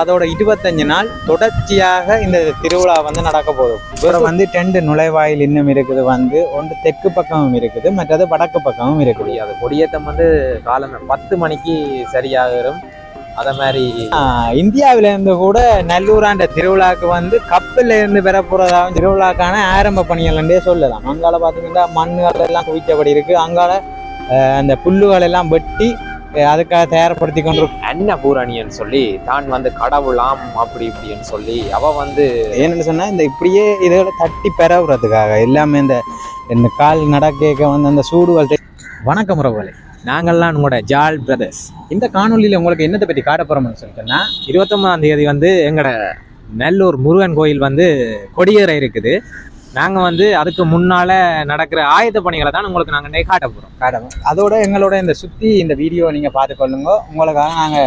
அதோட இருபத்தஞ்சு நாள் தொடர்ச்சியாக இந்த திருவிழா வந்து நடக்க போகுது. அப்புறம் வந்து டெண்டு நுழைவாயில் இன்னும் இருக்குது வந்து ஒன்று தெற்கு பக்கமும் இருக்குது மற்றது வடக்கு பக்கமும் இருக்குது. முடியாது கொடியேற்றம் வந்து காலம் பத்து மணிக்கு சரியாகிடும் அத மாதிரி இந்தியாவில இருந்து கூட நல்லூராண்ட திருவிழாக்கு வந்து கப்பல்ல இருந்து பெற போறதாகவும் திருவிழாக்கான ஆரம்ப பணிகள்ன்றே சொல்லலாம். அங்கால பாத்தீங்கன்னா மண்ணுகள் எல்லாம் குவிச்சபடி இருக்கு அங்கால அந்த புல்லுகள் எல்லாம் வெட்டி அதுக்காக தயார்படுத்தி கொண்டு அன்னபூரணியன்னு சொல்லி தான் வந்து கடவுளாம் அப்படி இப்படின்னு சொல்லி அவ வந்து என்னன்னு சொன்னா இந்த இப்படியே இதுகளை தட்டி பெறவுறதுக்காக எல்லாமே இந்த இந்த கால் நடக்க வந்து அந்த சூடுகள் தெ- வணக்கம் உறவுகளே. நாங்கள்லாம் உங்களோட ஜால் பிரதர்ஸ். இந்த காணொளியில உங்களுக்கு என்னத்தை பற்றி காட்ட போறோம்னு சொல்லிட்டேன்னா இருபத்தொன்பதாம் தேதி வந்து எங்களோட நெல்லூர் முருகன் கோயில் வந்து கொடியேற இருக்குது. நாங்க வந்து அதுக்கு முன்னால நடக்கிற ஆயுத பணிகளை தான் உங்களுக்கு நாங்க இன்னைக்கு காட்ட போறோம். காட்டணும். அதோட எங்களோட இந்த சுத்தி இந்த வீடியோ நீங்க பார்த்துக்கொள்ளுங்க உங்களுக்காக நாங்க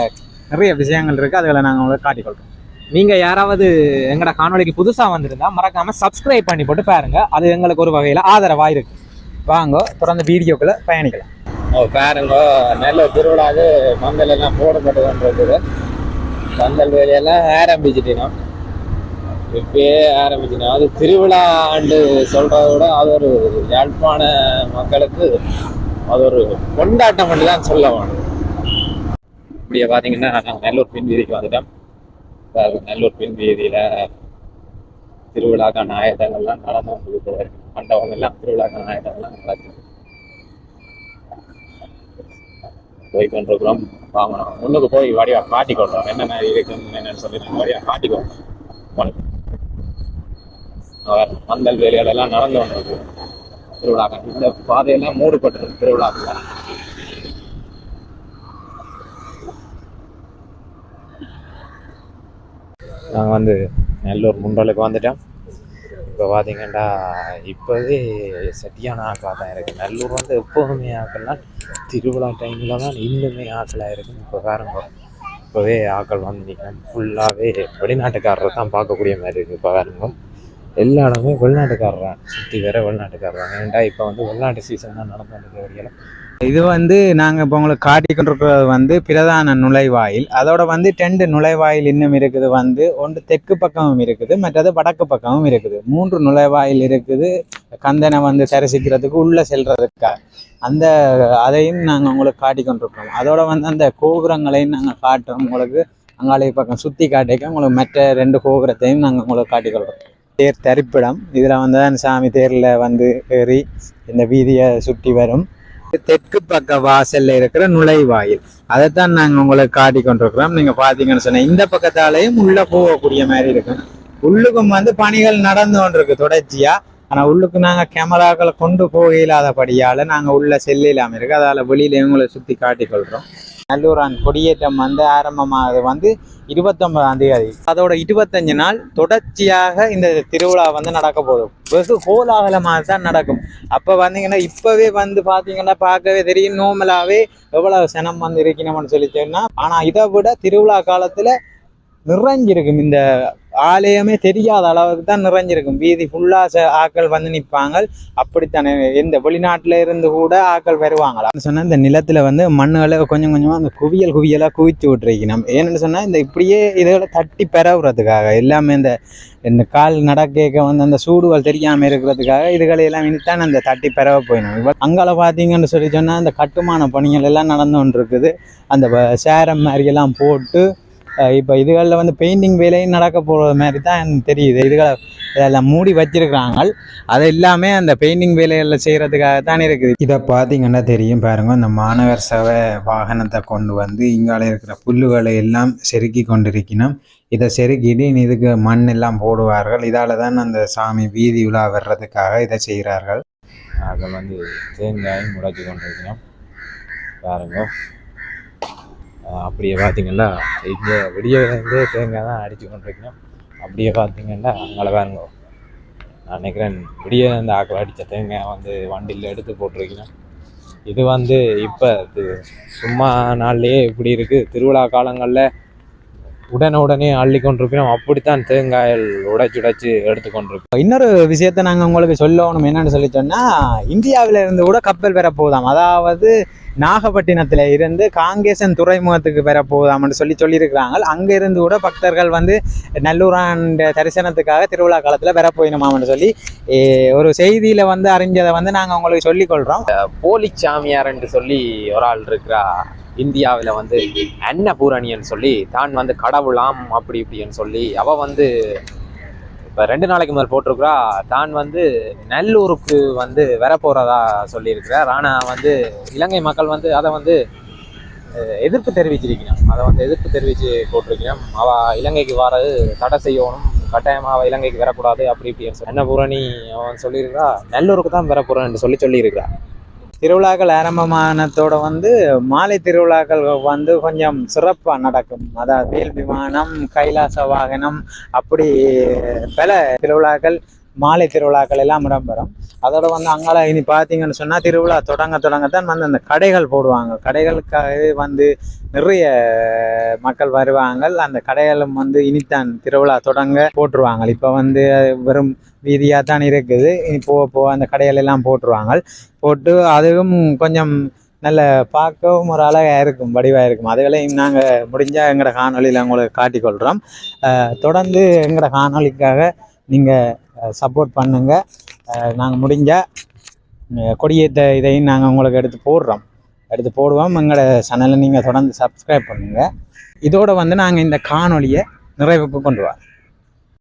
நிறைய விஷயங்கள் இருக்கு. அதுகளை நாங்க உங்களுக்கு காட்டிக்கொள்றோம் நீங்க யாராவது எங்களோட காணொளிக்கு புதுசா வந்திருந்தா மறக்காம சப்ஸ்கிரைப் பண்ணி போட்டு பாருங்க. அது எங்களுக்கு ஒரு வகையில ஆதரவா இருக்கு. வாங்க தொடர்ந்து வீடியோக்குள்ள பயணிக்கலாம். பாருங்க. நல்ல திருவிழாக்கு பந்தல் எல்லாம் போடப்பட்டு கொண்டிருக்குது பந்தல் வேலையெல்லாம் ஆரம்பிச்சுட்டோம் இப்பயே ஆரம்பிச்சிட்டோம். அது திருவிழா ஆண்டு சொல்றத விட அது ஒரு யாழ்ப்பாண மக்களுக்கு அது ஒரு கொண்டாட்டம் மட்டும் தான் சொல்ல வேணும். இப்படியே பார்த்தீங்கன்னா நான் நல்லூர் பின் வீதிக்கு வந்துட்டேன். நல்லூர் பின் வீதியில திருவிழாக்கான ஆயுதங்கள்லாம் நடந்து கொண்டிருக்கு மண்டபம் எல்லாம் திருவிழாக்கான ஆயுதங்கள்லாம் நடக்குது. போய் கொண்டிருக்கிறோம். வாங்கணும். முன்னுக்கு போய் வாடியா காட்டி கொள்றோம் என்னென்ன இருக்குன்னு என்னன்னு சொல்லி நாங்கள் வடிவா காட்டி மந்தல் வேலைகள் எல்லாம் நடந்து வந்திருக்கு திருவிழாக்கள் இந்த பாதையெல்லாம் மூடப்பட்டிருக்கு திருவிழாக்கள் நாங்கள் வந்து நெல்லூர் முண்டலுக்கு வந்துட்டோம். இப்போ பார்த்தீங்கன்னா இப்போவே சரியான ஆக்களாக தான் இருக்குது நல்லூர் வந்து எப்போதுமே ஆக்கள்லாம் திருவிழா டைமில் தான் இன்னுமே ஆக்களாக இருக்குது இப்போ பாருங்க. இப்போவே ஆக்கள் வந்து நிற்கிறேன் ஃபுல்லாகவே வெளிநாட்டுக்காரரை தான் பார்க்கக்கூடிய மாதிரி இருக்குது இப்போ பாருங்க. எல்லா இடமே வெளிநாட்டுக்காரர் சுற்றி வேற வெளிநாட்டுக்காரர் தான் ஏன்டா இப்போ வந்து வெளிநாட்டு சீசன் தான் நடந்துட்டு வரையில இது வந்து நாங்கள் இப்போ உங்களுக்கு காட்டி கொண்டிருக்கிறது வந்து பிரதான நுழைவாயில். அதோட வந்து டெண்டு நுழைவாயில் இன்னும் இருக்குது. வந்து ஒன்று தெற்கு பக்கமும் இருக்குது. மற்றது வடக்கு பக்கமும் இருக்குது. மூன்று நுழைவாயில் இருக்குது. கந்தனை வந்து தரிசிக்கிறதுக்கு உள்ளே செல்றதுக்காக. அந்த அதையும் நாங்கள் உங்களுக்கு காட்டி கொண்டிருக்கிறோம் அதோட வந்து அந்த கோபுரங்களையும் நாங்கள் காட்டுறோம். உங்களுக்கு அங்காலை பக்கம் சுற்றி காட்டிக்க. உங்களுக்கு மற்ற ரெண்டு கோபுரத்தையும் நாங்கள் உங்களுக்கு காட்டிக்கொள்கிறோம் தேர் தரிப்பிடம். இதில் வந்து தான் சாமி தேரில் வந்து ஏறி இந்த வீதியை சுற்றி வரும். தெற்கு பக்க வாசல்ல இருக்கிற நுழைவாயில். அதைத்தான் நாங்க உங்களுக்கு காட்டி கொண்டிருக்கிறோம். நீங்க பாத்தீங்கன்னு சொன்ன இந்த பக்கத்தாலேயும் உள்ள போகக்கூடிய மாதிரி இருக்கும். உள்ளுக்கும் வந்து பணிகள் நடந்து கொண்டிருக்கு தொடர்ச்சியா. ஆனா உள்ளுக்கு நாங்க கேமராக்களை கொண்டு போக இல்லாதபடியால நாங்க உள்ள செல்ல இல்லாம இருக்கு அதால வெளியில் உங்களை சுத்தி காட்டிக்கொள்கிறோம் நல்லூரான் கொடியேற்றம் வந்து ஆரம்பமாகுது வந்து இருபத்தொன்பதாம் தேதி. அதோட இருபத்தஞ்சு நாள் தொடர்ச்சியாக இந்த திருவிழா வந்து நடக்க போகுது. வெகு கோலாகலமாக தான் நடக்கும். அப்போ வந்தீங்கன்னா இப்போவே வந்து பார்த்தீங்கன்னா பார்க்கவே தெரியும். நோமலாகவே எவ்வளோ சனம் வந்து இருக்கணும்னு சொல்லி சொன்னால் ஆனால் இதை விட திருவிழா காலத்தில் நிறைஞ்சிருக்கும். இந்த ஆலயமே தெரியாத அளவுக்கு தான் நிறைஞ்சிருக்கும். வீதி ஃபுல்லாக ஆட்கள் வந்து நிற்பாங்க அப்படித்தானே எந்த வெளிநாட்டில் இருந்து கூட ஆட்கள் வருவாங்களா? சொன்னால் இந்த நிலத்தில் வந்து மண்ணுகளை கொஞ்சம் கொஞ்சமாக அந்த குவியல் குவியலாக குவிச்சு விட்டுருக்கணும். ஏன்னு சொன்னால் இந்த இப்படியே இதுகளை தட்டி பெறவுறதுக்காக எல்லாமே இந்த இந்த கால் நடக்க வந்து அந்த சூடுகள் தெரியாமல் இருக்கிறதுக்காக இதுகளை எல்லாம் இனித்தான் அந்த தட்டி பெறவ போயிடும் இப்போ அங்கால பார்த்தீங்கன்னு சொல்லி சொன்னால் அந்த கட்டுமான பணிகள் எல்லாம் நடந்து கொண்டு இருக்குது அந்த வ- சேரம் மாதிரி எல்லாம் போட்டு இப்போ இதுகளில் வந்து பெயிண்டிங் வேலையும் நடக்க போகிற மாதிரி தான் தெரியுது. இதுகளை இதெல்லாம் மூடி வச்சிருக்கிறாங்க அது எல்லாமே அந்த பெயிண்டிங் வேலைகளில் செய்கிறதுக்காக தான் இருக்குது. இதை பார்த்தீங்கன்னா தெரியும் பாருங்க. இந்த மாநகர சபை வாகனத்தை கொண்டு வந்து இங்கால இருக்கிற புல்லுகளை எல்லாம் செருக்கி கொண்டிருக்கணும். இதை செருக்கிட்டு இதுக்கு மண் எல்லாம் போடுவார்கள். இதால தான் அந்த சாமி வீதி உலா வர்றதுக்காக இதை செய்கிறார்கள். அதை வந்து தேங்காயும் முளைச்சி கொண்டிருக்கிறோம் பாருங்க. அஹ் அப்படியே பார்த்தீங்கன்னா இங்கே விடிய வந்து தேங்காய் தான் அடித்து கொண்டிருக்கணும். அப்படியே பார்த்தீங்கன்னா அங்கே பாருங்க. நான் நினைக்கிறேன் விடிய இந்த ஆக்கள் அடித்த தேங்காய் வந்து வண்டியில் எடுத்து போட்டிருக்கணும். இது வந்து இப்போ சும்மா நாள்லேயே இப்படி இருக்குது திருவிழா காலங்களில் உடனே உடனே அள்ளி கொண்டிருப்பினோம் அப்படித்தான் தேங்காயில் உடைச்சு உடைச்சு எடுத்து கொண்டிருப்போம் இன்னொரு விஷயத்த நாங்கள் உங்களுக்கு சொல்லணும். என்னன்னு சொல்லி சொன்னால் இந்தியாவில இருந்து கூட கப்பல் பெற போதாம் அதாவது நாகப்பட்டினத்தில் இருந்து காங்கேசன் துறைமுகத்துக்கு பெற போதாம்னு சொல்லி சொல்லியிருக்கிறாங்க. அங்கே இருந்து கூட பக்தர்கள் வந்து நல்லூராண்ட தரிசனத்துக்காக திருவிழா காலத்தில் பெற போயினமாம்னு சொல்லி ஒரு செய்தியில் வந்து அறிஞ்சதை வந்து நாங்கள் உங்களுக்கு சொல்லிக்கொள்கிறோம் போலி சாமியார் என்று சொல்லி ஒரு ஆள் இருக்கிறா இந்தியாவில் வந்து அன்னபூரணின்னு சொல்லி தான் வந்து கடவுளாம் அப்படி இப்படின்னு சொல்லி அவ வந்து இப்போ ரெண்டு நாளைக்கு முதல் போட்டிருக்கிறா. தான் வந்து நல்லூருக்கு வந்து வரப்போகிறதா சொல்லியிருக்கிறார் ஆனால் வந்து இலங்கை மக்கள் வந்து அதை வந்து எதிர்ப்பு தெரிவிச்சிருக்கணும். அதை வந்து எதிர்ப்பு தெரிவித்து போட்டிருக்கணும். அவள் இலங்கைக்கு வர்றது தடை செய்யணும். கட்டாயமாக அவள் இலங்கைக்கு வரக்கூடாது அப்படி இப்படின்னு என்ன பூரணி அவன் சொல்லியிருக்கிறா நல்லூருக்கு தான் வர போகிறேன்னு சொல்லி சொல்லியிருக்கிறா. திருவிழாக்கள் ஆரம்பமானதோட வந்து மாலை திருவிழாக்கள் வந்து கொஞ்சம் சிறப்பாக நடக்கும். அதாவது வேல் விமானம் கைலாச வாகனம் அப்படி பல திருவிழாக்கள் மாலை திருவிழாக்கள் எல்லாம் இடம்பெறும். அதோட வந்து அங்கால இனி பார்த்தீங்கன்னு சொன்னால் திருவிழா தொடங்க தொடங்கத்தான் வந்து அந்த கடைகள் போடுவாங்க. கடைகளுக்காகவே வந்து நிறைய மக்கள் வருவாங்க. அந்த கடைகளும் வந்து இனித்தான் திருவிழா தொடங்க போட்டுருவாங்க. இப்போ வந்து வெறும் வீதியாக தான் இருக்குது. இனி போக போக அந்த கடைகள் எல்லாம் போட்டுருவாங்க. போட்டு அதுவும் கொஞ்சம் நல்ல பார்க்கவும் ஒரு அழகாக இருக்கும் வடிவாக இருக்கும். அதுகளையும் நாங்கள் முடிஞ்சால் எங்களோட காணொலியில் உங்களுக்கு காட்டிக்கொள்கிறோம் தொடர்ந்து எங்களோட காணொலிக்காக நீங்கள் சப்போர்ட் பண்ணுங்கள் நாங்கள் முடிஞ்சால் கொடியேற்ற இதையும் நாங்கள் உங்களுக்கு எடுத்து போடுறோம். எடுத்து போடுவோம். எங்களோட சேனலை நீங்கள் தொடர்ந்து சப்ஸ்கிரைப் பண்ணுங்கள் இதோடு வந்து நாங்கள் இந்த காணொலியை நிறைவுக்கு கொண்டு வரோம்.